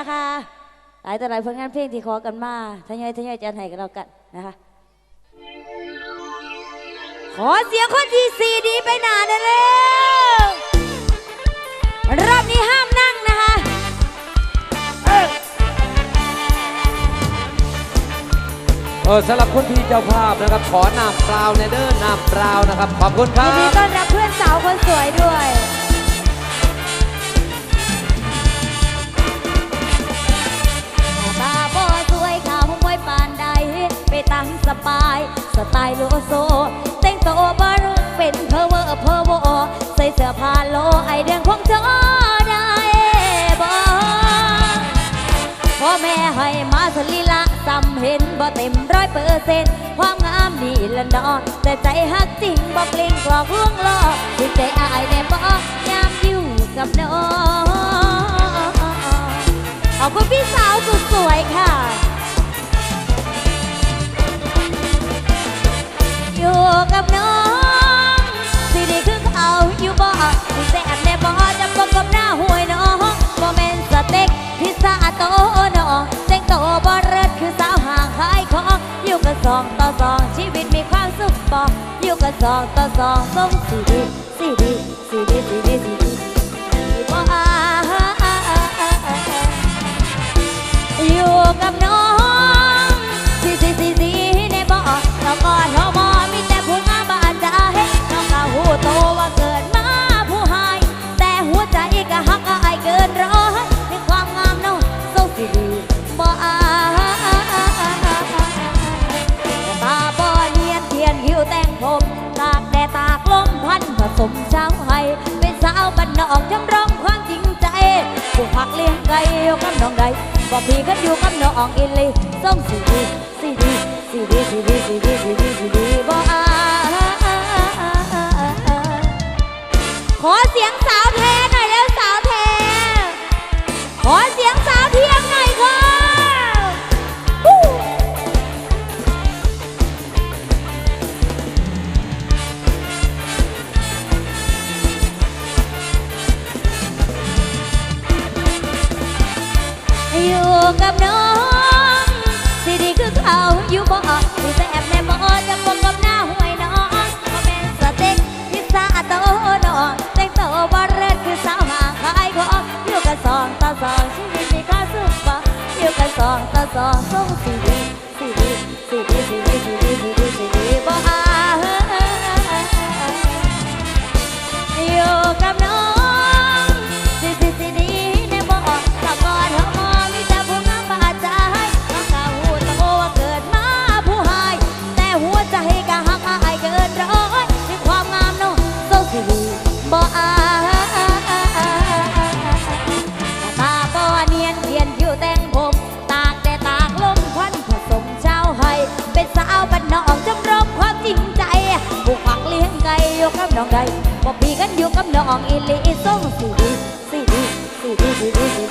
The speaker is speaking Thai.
นะคะ หลายต่อหลายผลงานเพลงที่ขอกันมาทยอยทยอยจัดให้กันเรากันนะคะ ขอเสียงคนที่สี่ดีไปหนาเด้อเลยรอบนี้ห้ามนั่งนะคะเออสำหรับคุณพี่เจ้าภาพนะครับ ขอนำเปล่าในเด้อนำเปล่านะครับ ขอบคุณครัยินดีบ ต้อนรับเพื่อนสาวคนสวยด้วย สปาย สไตล์โลโซ แต่งตัวบารุเป็นเพอเวอร์เพอโวใส่เสื้อผ้าโลไอเดืองของเธอได้บ่พ่อแม่ให้มาสลีละจำเห็นบ่เต็มร้อยเปอร์เซ็นต์ความงามนี่ละนอแต่ใจฮักจริงบ่เล่งกลัวล่วงล้อ นอแต่งโตวบอเลิศคือสาวห่างขายของ อยู่กันสองต่อสองชีวิตมีความสุขบอกอยู่กันสองต่อสองต้องสีดีสีดีสีดีสีดีสีดีบ่อา สมเช้าให้เป็นสาวบ้านนอกจำลองความจริงใจผู้พักเลี้ยงไก่อยู่กับน้องใดบอกพี่กันอยู่กับน้องอินลีส่งสีดีสีดีสีดีสีดีสีดีสีดีสีดีบ่อาขอเสียงสาวแทนหน่อยแล้วสาวแทนขอเสียงสาว กับน้อง สิดีคือเขาอยู่บ่สิแซ่บแน่บ่จะพบกับหน้าห่วยน้องบ่แม่นสเต็กพิซซ่าโตน้องแต่งโตวบ่เลิศคือสาวหางขายของอยู่กันสองต่อสองชีวิตมีค่าสุขบ่อยู่กันสองต่อสองส่งสิดีสิดีสิดีสิดี องอิลิส่งสีดีสีดีสีดีสีดี